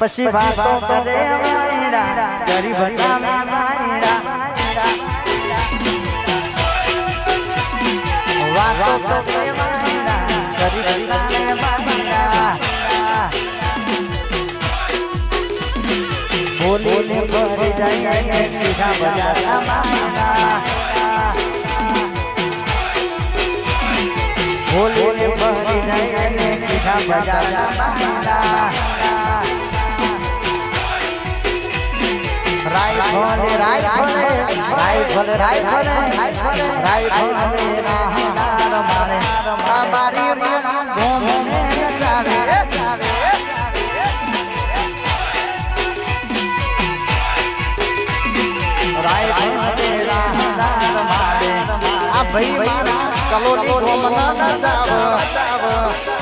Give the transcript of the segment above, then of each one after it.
પછી વાતો કરે વાયડા ગરીબ નામે વાયડા વાતો કરે વાયડા ગરીબ નામે होली में भर जाएँगे मीठा बजाता मायना होली में भर जाएँगे मीठा बजाता मायना rifle rifle rifle rifle rifle rifle मारे हमारी ભાઈ કલોની ગોમના નચાવ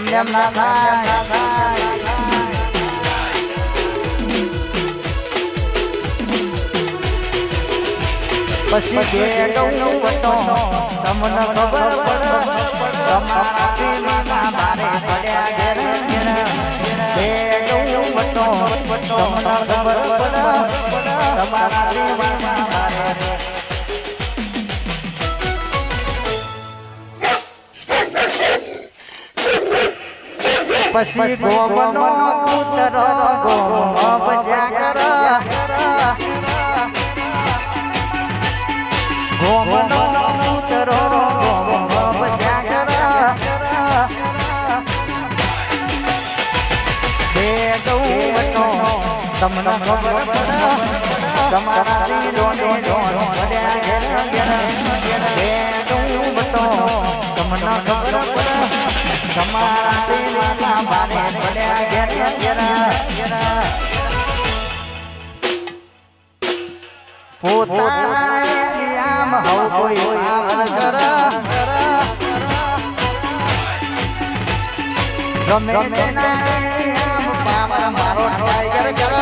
આ એમ ના થાય પછી બે ગૌ વટો, તમને ખબર પડે, તમારા પેલા મારે પડ્યા ઘેર. બે ગૌ વટો, તમને ખબર પડે, તમારા પેલીના પછી ગોમનો કૂતરો ગોમ પસ્યા કર ગોમનો કૂતરો ગોમ પસ્યા કર બે ગૌવટો તમને ખબર પડે? તમારા દીડોને ડોણ પડ્યા ઘેર ઘેર. બે ગૌવટો તમને ખબર તમારા દીડોના બાને પડ્યા ઘેર ઘેર પોતાના આમ હવ કોઈ ગમે તેના પાવર મારો ટાઈગર કર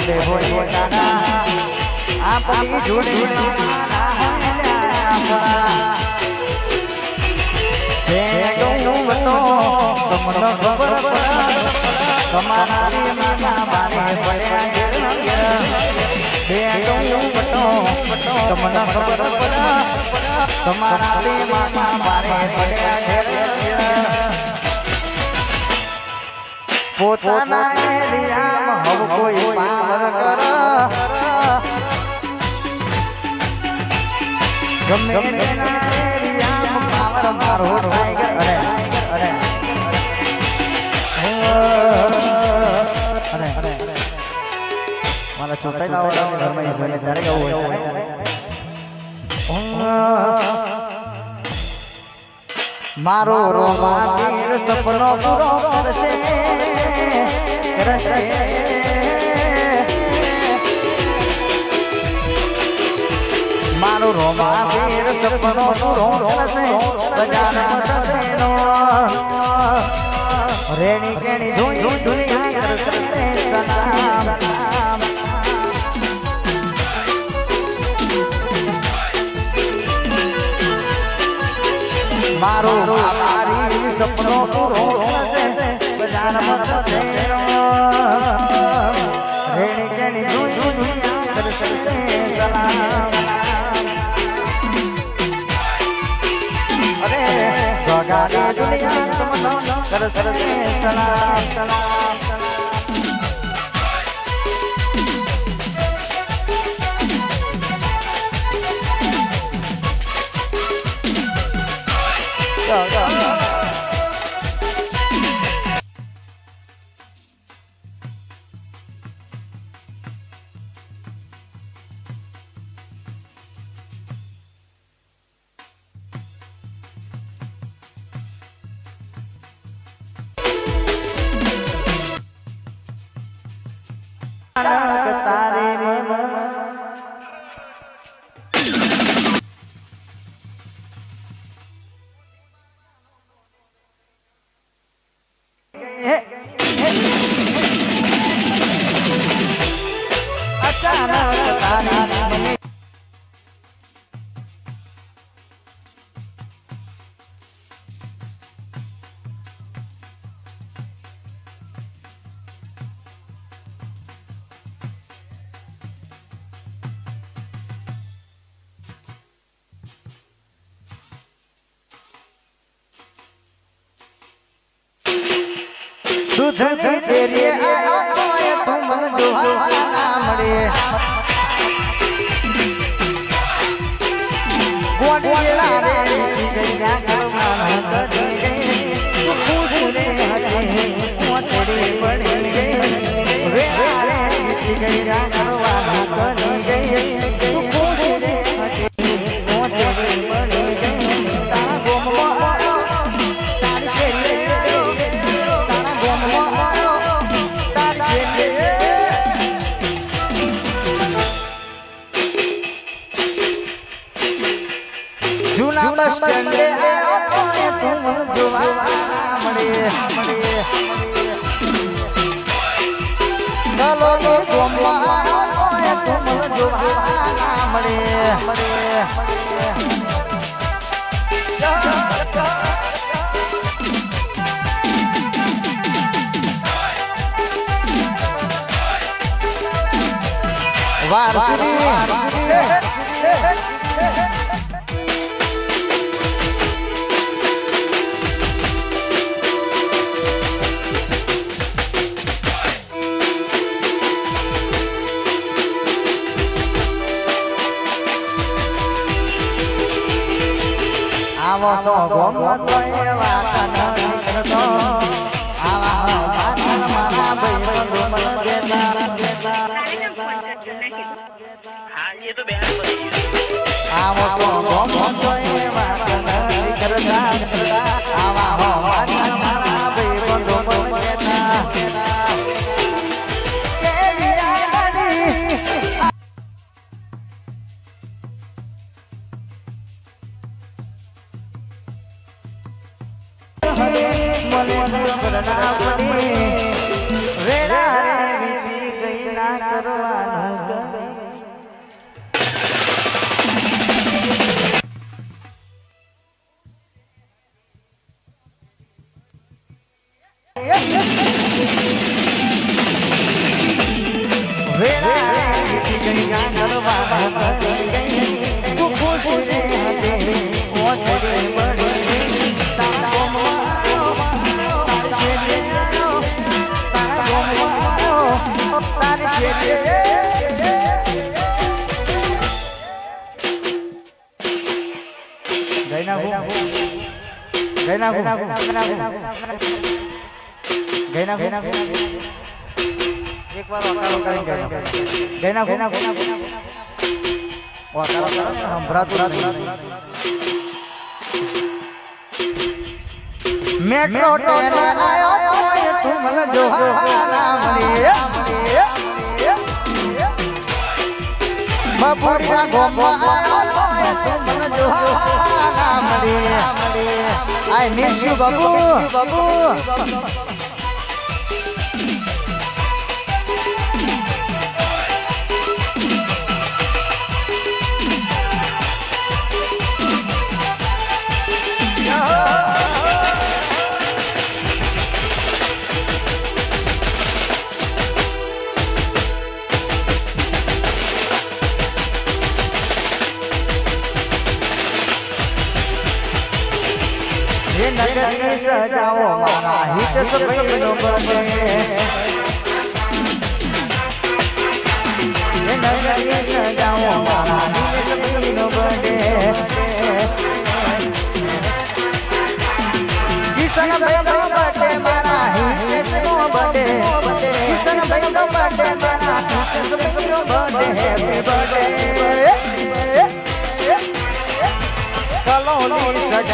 કાંદડા ભલે કાળા આપણી જોડી તમને ખબર તમારા માતા બારે પડ્યા તમને ખબર તમારા બારે પડ્યા પોતાના એરિયામાં હવ કોઈ પાવર કર. ગમે તેના એરિયામાં પાવર મારો ટાઈગર અરે અરે. અરે અરે મારા છોકરા ઘરમાં ઈશ્વરને ત્યારે જવું હોય મારો રોમા સપનો પૂરો કરશે. કરશે મારો રોમા વીર સપનો પૂરો કરશે બજારમાં થશે નો રેણી કેણી જોઈ દુનિયા કરશે સલામ મારો મારી સપનો પૂરો થશે દુનિયા સલામ સલામ સલામ તારે દૂધની ડેરીએ આયો તોય તું મને જોવા ના મળે. કોની રે ગઈ ના ઘરમાં કરી ગઈ. તું ખુશ રે હતી મોતડી પડી ગઈ. વેળા રે ગઈ ના ચલો તો ગોમમાં આવ્યો તોય તું મને જોવા ના મળે મળે વારસી આવો સો દેતા હા એ તો બેન. વેળા રે વીતી ગઈ ગાંગરવા કરી ગઈ તું ખુશ રે હતી ઓતરી મળી ગઈ તારા ગોમવા તારા શેરે તારા ગોમવા તારા શેરે ગઈના ગઈના ગઈના ગઈના ગઈના એક વાર વકારો કરી ગઈના ગઈના ગઈના સંભળાતું નથી મેટ્રો ટ્રેન આયો તોય તું મને જોહાના મળી બપોરના ગોમમાં આયો તોય તું મને જોહાના મળી આઈ મિસ યુ બાબુ બાબુ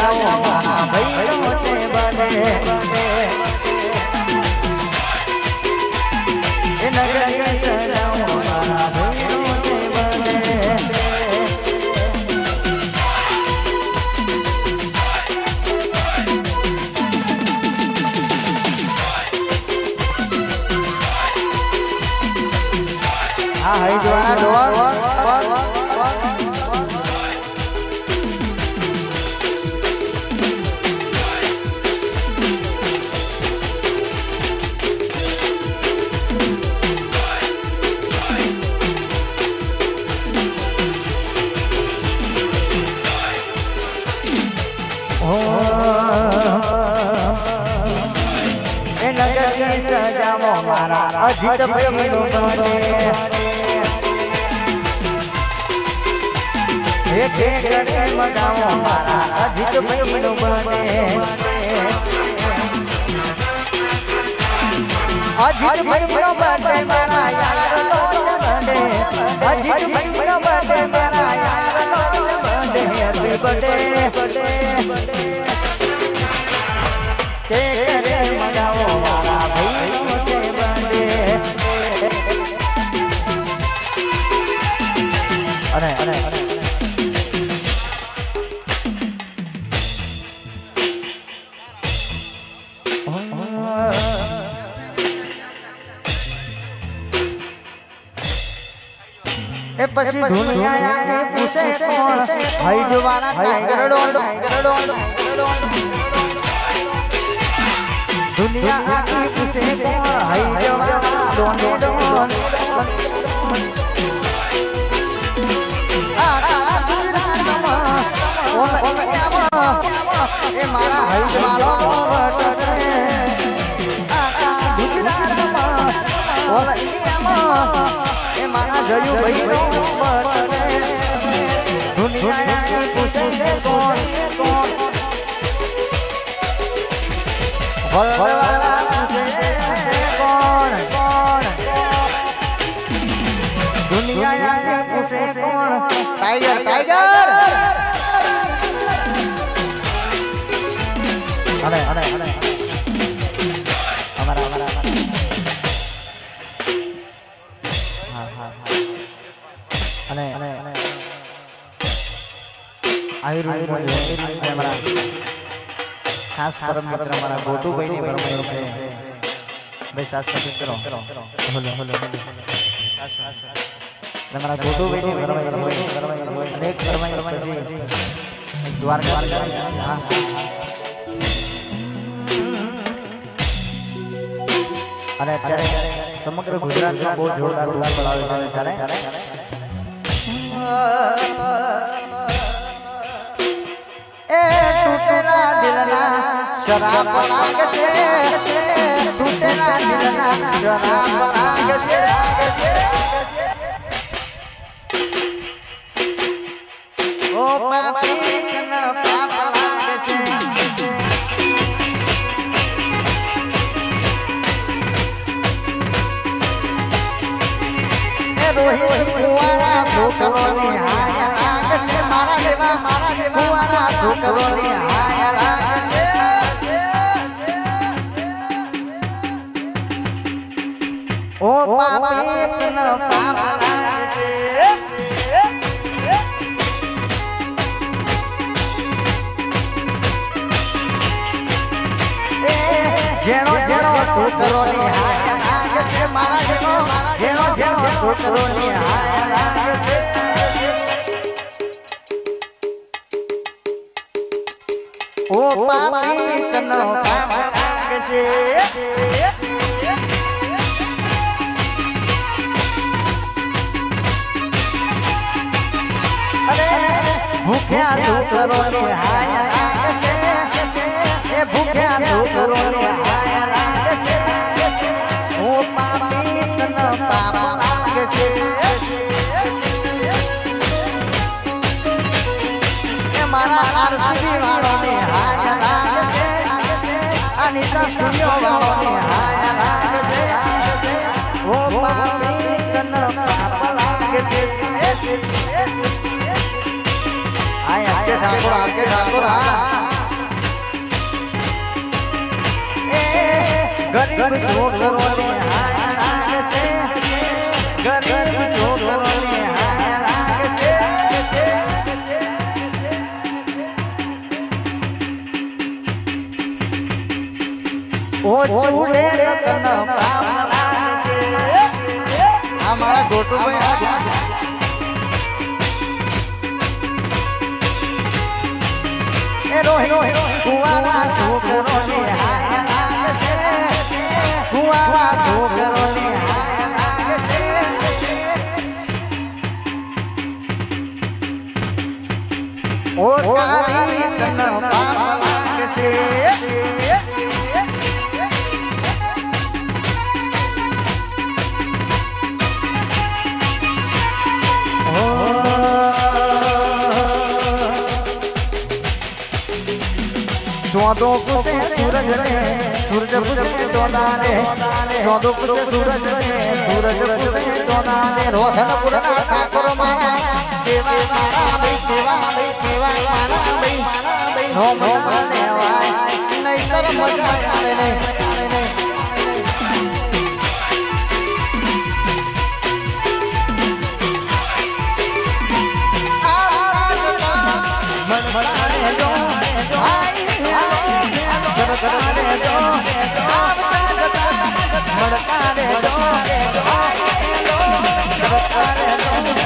ભાઈનો છે બને એ નગરી સજાવો મારા ભાઈનો બને હા હઈ મારા અજીત ભાઈનો બને એક એક કરીને મજાવો મારા અજીત ભાઈનો બને અજીત ભાઈનો બર્થડે મારા યારનો છે બર્થડે અજીત ભાઈનો બર્થડે મારા યારનો છે બર્થડે હેપી એ પછી દુનિયા પૂછે કોણ હઈ જવાના ટાઈગર ડોન ટાઈગર ડોન દુનિયા આખી પૂછે કોણ હઈ જવાના ડોન ડોન આખા ગુજરાતમાં ઓલ ઇન્ડિયામાં એ મારા હઈ જવાનો વટશે એ મારા જયુ ભાઈ દુનિયા પૂછે કોણ કોણ? ભગવાન પૂછે કોણ કોણ? દુનિયા પૂછે કોણ? Tiger tiger! અરે અરે અરે. અને આયુર્વેદ ખાસ પરમ મિત્ર અમારા ગોટુભાઈ ની પરમ છે. ભાઈ સાસ સાસ કરો હોલો હોલો હોલો. ગોટુભાઈ ની પરમ મિત્ર અનેક પરમ પછી દ્વારકા હા અને અત્યારે સમગ્ર ગુજરાતમાં બહુ જોરદાર ઉડાન પડાવે છે. ત્યારે એ તૂટેલા દિલના શરાબ લાગે છે તૂટેલા દિલના શરાબ લાગે છે ઓ પાપી કન એ રોહિત કુંવારા છોકરોની હાય લાગે છે મારા દેવા મારા દેવા કુંવારા છોકરોની હાય લાગે છે ઓ પાપી કન પાપ લાગે છે જેનો જેનો છોકરોની હાય લાગે છે મારા જેનો જેનો જેનો છોકરોની હાય લાગે છે ઓ પાપી તનો પાપ લાગે છે અરે ભૂખ્યા છોકરોની હાય લાગે છે એ ભૂખ્યા છોકરોની હાય છે મારા આરસીબી વાળોને હાય લાગે છે નિશા સ્ટુડિયો વાળોને હાય લાગે ઠાકોર આકે ઠાકોર, હા. ગરીબ છોકરોને હાય લાગે છે ગરીબ છોકરોને હાય લાગે છે ને ચૂડે રતન પામ લાગે આ મારા ગોટુભાઈ આ એ રોહિત કુવારા છોકરોને હાય गोरी तन सूरज ने, सूरज पुसे चौदा ने सूरज ने, सूरज पुसे चौदा ने रोधन पुरना ठाकुर माना દેવા મારા ભાઈ દેવા ભાઈ દેવા મારા ભાઈ નો મજા લેવાય નહીં તર મજા આવે નહીં I'm